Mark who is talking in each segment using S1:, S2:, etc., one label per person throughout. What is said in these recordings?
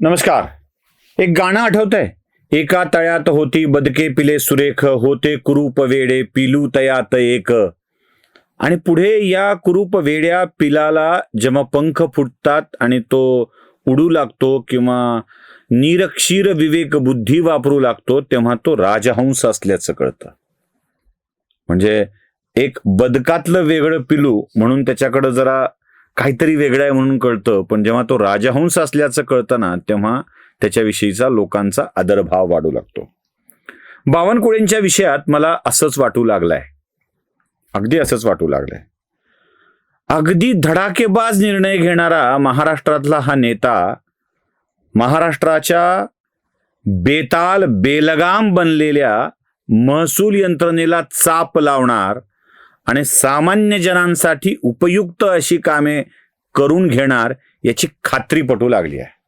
S1: नमस्कार. एक गाणं आठवतंय. एका तळ्यात होती बदके पिले सुरेख होते कुरूप वेडे पिलू तयात एक. आणि पुढे या कुरूप वेड्या पिलाला जेव्हा पंख फुटतात आणि तो उडू लागतो किंवा निरक्षीर विवेक बुद्धी वापरू लागतो तेव्हा तो राजहंस असल्याचं कळतं. म्हणजे एक बदकातलं वेगळं पिलू म्हणून त्याच्याकडं जरा काहीतरी वेगळं आहे म्हणून कळतं. पण जेव्हा तो राजहंस असल्याचं कळताना तेव्हा त्याच्याविषयीचा लोकांचा आदरभाव वाढू लागतो. बावनकुळेंच्या विषयात मला असंच वाटू लागलंय. अगदी असंच वाटू लागलंय. अगदी धडाकेबाज निर्णय घेणारा महाराष्ट्रातला हा नेता महाराष्ट्राच्या बेताल बेलगाम बनलेल्या महसूल यंत्रणेला चाप लावणार आणि सामान्य जनांसाठी उपयुक्त अशी कामे करून घेणार याची खात्री पटू लागली आहे.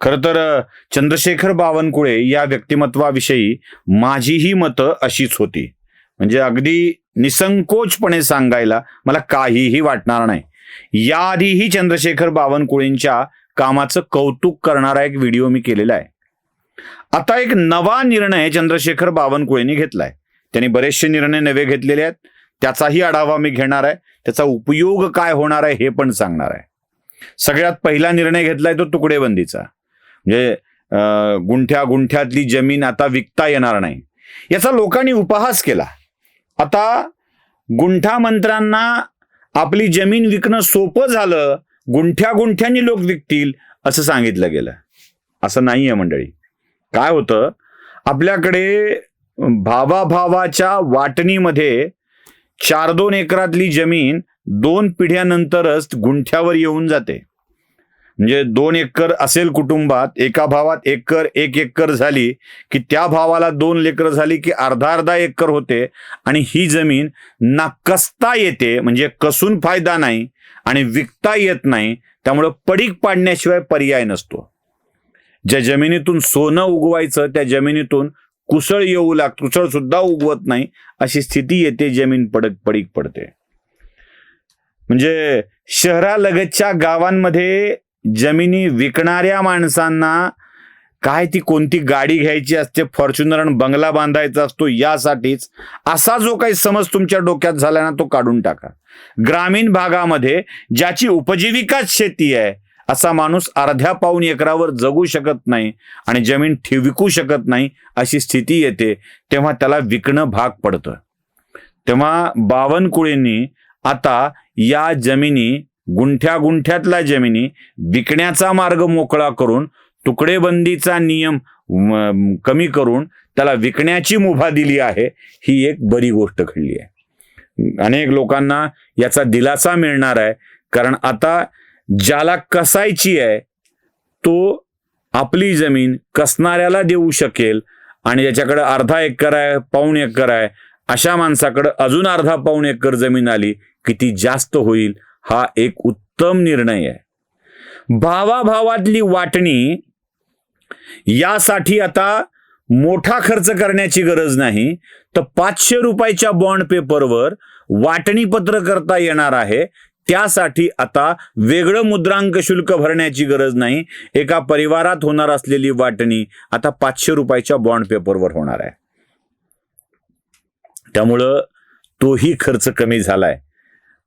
S1: खरं तर चंद्रशेखर बावनकुळे या व्यक्तिमत्वाविषयी माझीही मतं अशीच होती. म्हणजे अगदी निसंकोचपणे सांगायला मला काहीही वाटणार नाही. याआधीही चंद्रशेखर बावनकुळेंच्या कामाचं कौतुक करणारा एक व्हिडिओ मी केलेला आहे. आता एक नवा निर्णय चंद्रशेखर बावनकुळेंनी घेतलाय. त्यांनी बरेचसे निर्णय नवे घेतलेले आहेत. त्याचाही आढावा मी घेणार आहे. त्याचा उपयोग काय होणार आहे हे पण सांगणार आहे. सगळ्यात पहिला निर्णय घेतलाय तो तुकडेबंदीचा. म्हणजे गुंठ्या गुंठ्यातली जमीन आता विकता येणार नाही. याचा लोकांनी उपहास केला. आता गुंठा मंत्र्यांना आपली जमीन विकणं सोपं झालं गुंठ्या गुंठ्यांनी लोक विकतील असं सांगितलं गेलं. असं नाहीये मंडळी. काय होतं? आपल्याकडे भावाभावाच्या वाटणीमध्ये चार दोन एकरातली जमीन दोन पिढ्यानंतरच गुंठ्यावर येऊन जाते. म्हणजे दोन एकर असेल कुटुंबात एका भावात एकर एक एकर झाली की त्या भावाला दोन लेकर झाली की अर्धा अर्धा एकर होते आणि ही जमीन ना कसता येते म्हणजे कसून फायदा नाही आणि विकता येत नाही त्यामुळं पडीक पाडण्याशिवाय पर्याय नसतो. ज्या जमिनीतून सोनं उगवायचं त्या जमिनीतून कुसळ येऊ लाग कुसळ सुद्धा उगवत नाही अशी स्थिती येते जमीन पडक पडीक पडते. म्हणजे शहरालगतच्या गावांमध्ये जमिनी विकणाऱ्या माणसांना काय ती कोणती गाडी घ्यायची असते फॉर्च्युनर आणि बंगला बांधायचा असतो यासाठीच असा जो काही समज तुमच्या डोक्यात झाला ना तो काढून टाका. ग्रामीण भागामध्ये ज्याची उपजीविकाच शेती आहे असा माणूस अर्ध्या पाऊन एकरावर जगू शकत नाही आणि जमीन विकू शकत नाही अशी स्थिती येते तेव्हा त्याला विकणं भाग पडतं. तेव्हा बावनकुळेंनी आता या जमिनी गुंठ्या गुंठ्यातल्या जमिनी विकण्याचा मार्ग मोकळा करून तुकडेबंदीचा नियम कमी करून त्याला विकण्याची मुभा दिली आहे ही एक बरी गोष्ट घडली आहे. अनेक लोकांना याचा दिलासा मिळणार आहे कारण आता ज्याला कसायची आहे तो आपली जमीन कसणाऱ्याला देऊ शकेल आणि ज्याच्याकडे अर्धा एकर आहे पाऊण एकर आहे अशा माणसाकडे अजून अर्धा पाऊण एकर जमीन आली की ती जास्त होईल हा एक उत्तम निर्णय आहे. भावाभावातली वाटणी यासाठी आता मोठा खर्च करण्याची गरज नाही तर पाचशे रुपयाच्या बॉन्ड पेपरवर वाटणी पत्र करता येणार आहे त्यासाठी आता वेगळं मुद्रांक शुल्क भरण्याची गरज नाही. एका परिवारात होणार असलेली वाटणी आता पाचशे रुपयाच्या बॉन्ड पेपरवर होणार आहे. त्यामुळं तोही खर्च कमी झालाय.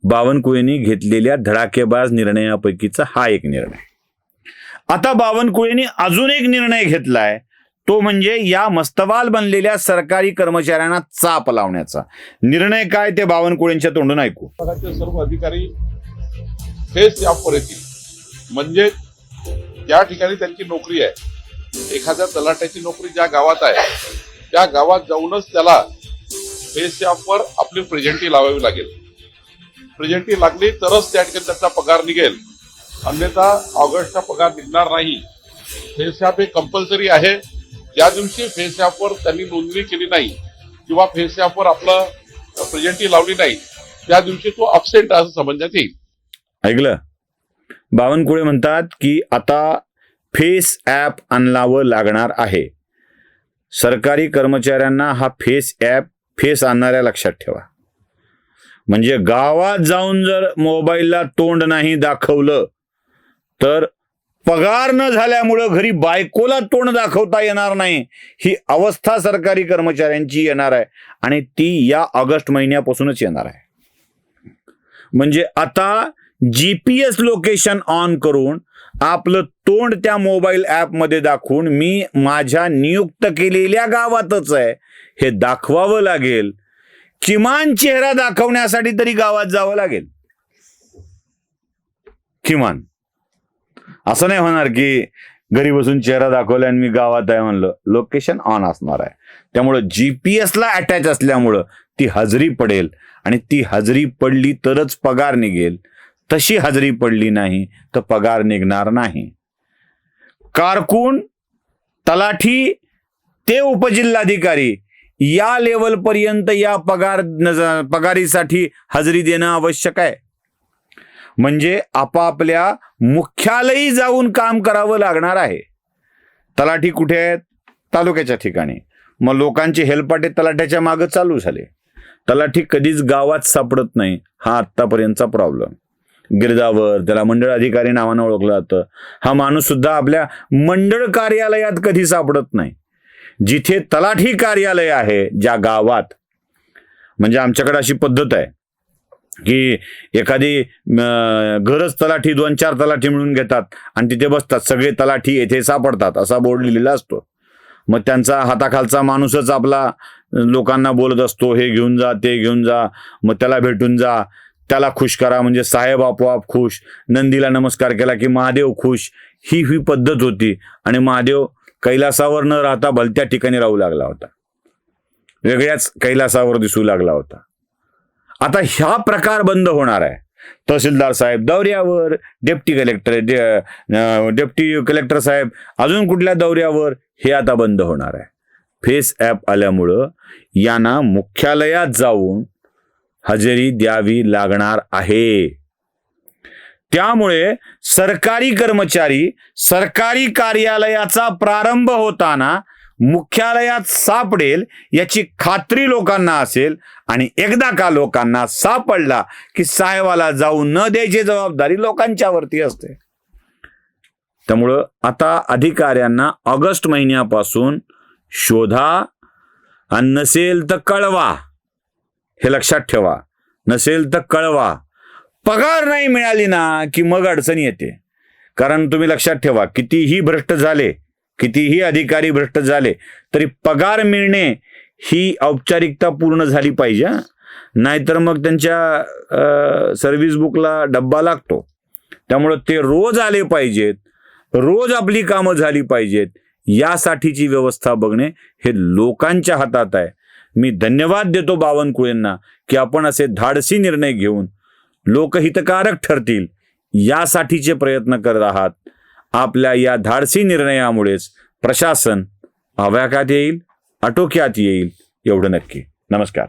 S1: बावनकुळेंनी घेतलेल्या धडाकेबाज निर्णयापैकीचा हा एक निर्णय. आता बावनकुळेंनी अजून एक निर्णय घेतलाय. तो म्हणजे या मस्तवाल बनलेल्या सरकारी कर्मचाऱ्यांना चाप लावण्याचा. निर्णय काय ते बावनकुळेंच्या तोंडून ऐकू.
S2: सर्व अधिकारी फेस ऑफर येतील म्हणजे ज्या ठिकाणी त्यांची नोकरी आहे. एखाद्या तलाट्याची नोकरी ज्या गावात आहे त्या गावात जाऊनच त्याला फेस वर आपली प्रेझेंटी लावावी लागेल. प्रेझेंटी लागली तरच त्या ठिकाणी त्याचा पगार निघेल. अन्यथा ऑगस्टचा पगार निघणार नाही. फेस हे कंपल्सरी आहे. ज्या दिवशी फेस वर त्यांनी नोंदणी केली नाही किंवा फेस ॲपवर आपलं प्रेझेंटी लावली नाही त्या दिवशी तो अबसेंट असं समजण्यात येईल.
S1: ऐकलं? बावनकुळे म्हणतात की आता फेस ॲप आणलावं लागणार आहे. सरकारी कर्मचाऱ्यांना हा फेस ॲप फेस आणणाऱ्या लक्षात ठेवा. म्हणजे गावात जाऊन जर मोबाईलला तोंड नाही दाखवलं तर पगार न झाल्यामुळं घरी बायकोला तोंड दाखवता येणार नाही. ही अवस्था सरकारी कर्मचाऱ्यांची येणार आहे आणि ती या ऑगस्ट महिन्यापासूनच येणार आहे. म्हणजे आता G P S location on करून आपलं तोंड त्या मोबाईल ॲपमध्ये दाखवून मी माझ्या नियुक्त केलेल्या गावातच आहे. हे दाखवावं लागेल. किमान चेहरा दाखवण्यासाठी तरी गावात जावं लागेल. किमान. असं नाही होणार की घरी बसून चेहरा दाखवला आणि मी गावात आहे म्हणलं. लोकेशन ऑन असणार आहे. त्यामुळं जीपीएस ला अटॅच असल्यामुळं ती हजरी पडेल. आणि ती हजरी पडली तरच पगार निघेल. तशी हजेरी पडली नाही तर पगार निघणार नाही. कारकून तलाठी ते उपजिल्हाधिकारी या लेवलपर्यंत या पगार पगारीसाठी हजेरी देणं आवश्यक आहे. म्हणजे आपापल्या मुख्यालयी जाऊन काम करावं लागणार आहे. तलाठी कुठे आहेत? तालुक्याच्या ठिकाणी. मग लोकांचे हेलपाटे तलाठ्याच्या मागं चालू झाले. तलाठी कधीच गावात सापडत नाही हा आत्तापर्यंतचा प्रॉब्लेम गिरजावर त्याला मंडळ अधिकारी नावानं ओळखलं जातं. हा माणूस सुद्धा आपल्या मंडळ कार्यालयात कधी सापडत नाही. जिथे तलाठी कार्यालय आहे ज्या गावात. म्हणजे आमच्याकडे अशी पद्धत आहे की एखादी घरच तलाठी दोन चार तलाठी मिळून घेतात आणि तिथे बसतात. सगळे तलाठी येथे सापडतात असा बोर्ड लिहिलेला असतो. मग त्यांचा हाताखालचा माणूसच आपला लोकांना बोलत असतो हे घेऊन जा ते घेऊन जा मग त्याला भेटून जा. त्याला खुश करा म्हणजे साहेब आपोआप खुश नंदीला नमस्कार केला की महादेव खुश ही ही पद्धत होती. आणि महादेव कैलासावर न राहता भलत्या ठिकाणी राहू लागला होता. वेगळ्याच कैलासावर दिसू लागला होता. आता ह्या प्रकार बंद होणार आहे. तहसीलदार साहेब दौऱ्यावर डेप्टी कलेक्टर डे- डेप्टी कलेक्टर साहेब अजून कुठल्या दौऱ्यावर? हे आता बंद होणार आहे. फेस ॲप आल्यामुळं यांना मुख्यालयात जाऊन हजेरी द्यावी लागणार आहे. त्यामुळे सरकारी कर्मचारी सरकारी कार्यालयाचा प्रारंभ होताना मुख्यालयात सापडेल याची खात्री लोकांना असेल आणि एकदा का लोकांना सापडला की साहेबाला जाऊ न द्यायची जबाबदारी लोकांच्यावरती असते. त्यामुळं आता अधिकाऱ्यांना ऑगस्ट महिन्यापासून शोधा आणि नसेल तर कळवा. हे लक्षात ठेवा. नसेल तर कळवा. पगार नाही मिळाली ना की मग अडचण येते. कारण तुम्ही लक्षात ठेवा कितीही भ्रष्ट झाले कितीही अधिकारी भ्रष्ट झाले तरी पगार मिळणे ही औपचारिकता पूर्ण झाली पाहिजे नाहीतर मग त्यांच्या सर्व्हिस बुकला डब्बा लागतो. त्यामुळं ते रोज आले पाहिजेत रोज आपली कामं झाली पाहिजेत यासाठीची व्यवस्था बघणे हे लोकांच्या हातात आहे. मी धन्यवाद देतो बावनकुळेंना की आपण असे धाडसी निर्णय घेऊन लोकहितकारक ठरतील यासाठीचे प्रयत्न करत आहात. आपल्या या धाडसी निर्णयामुळेच प्रशासन आव्याकात येईल आटोक्यात येईल एवढं नक्की. नमस्कार.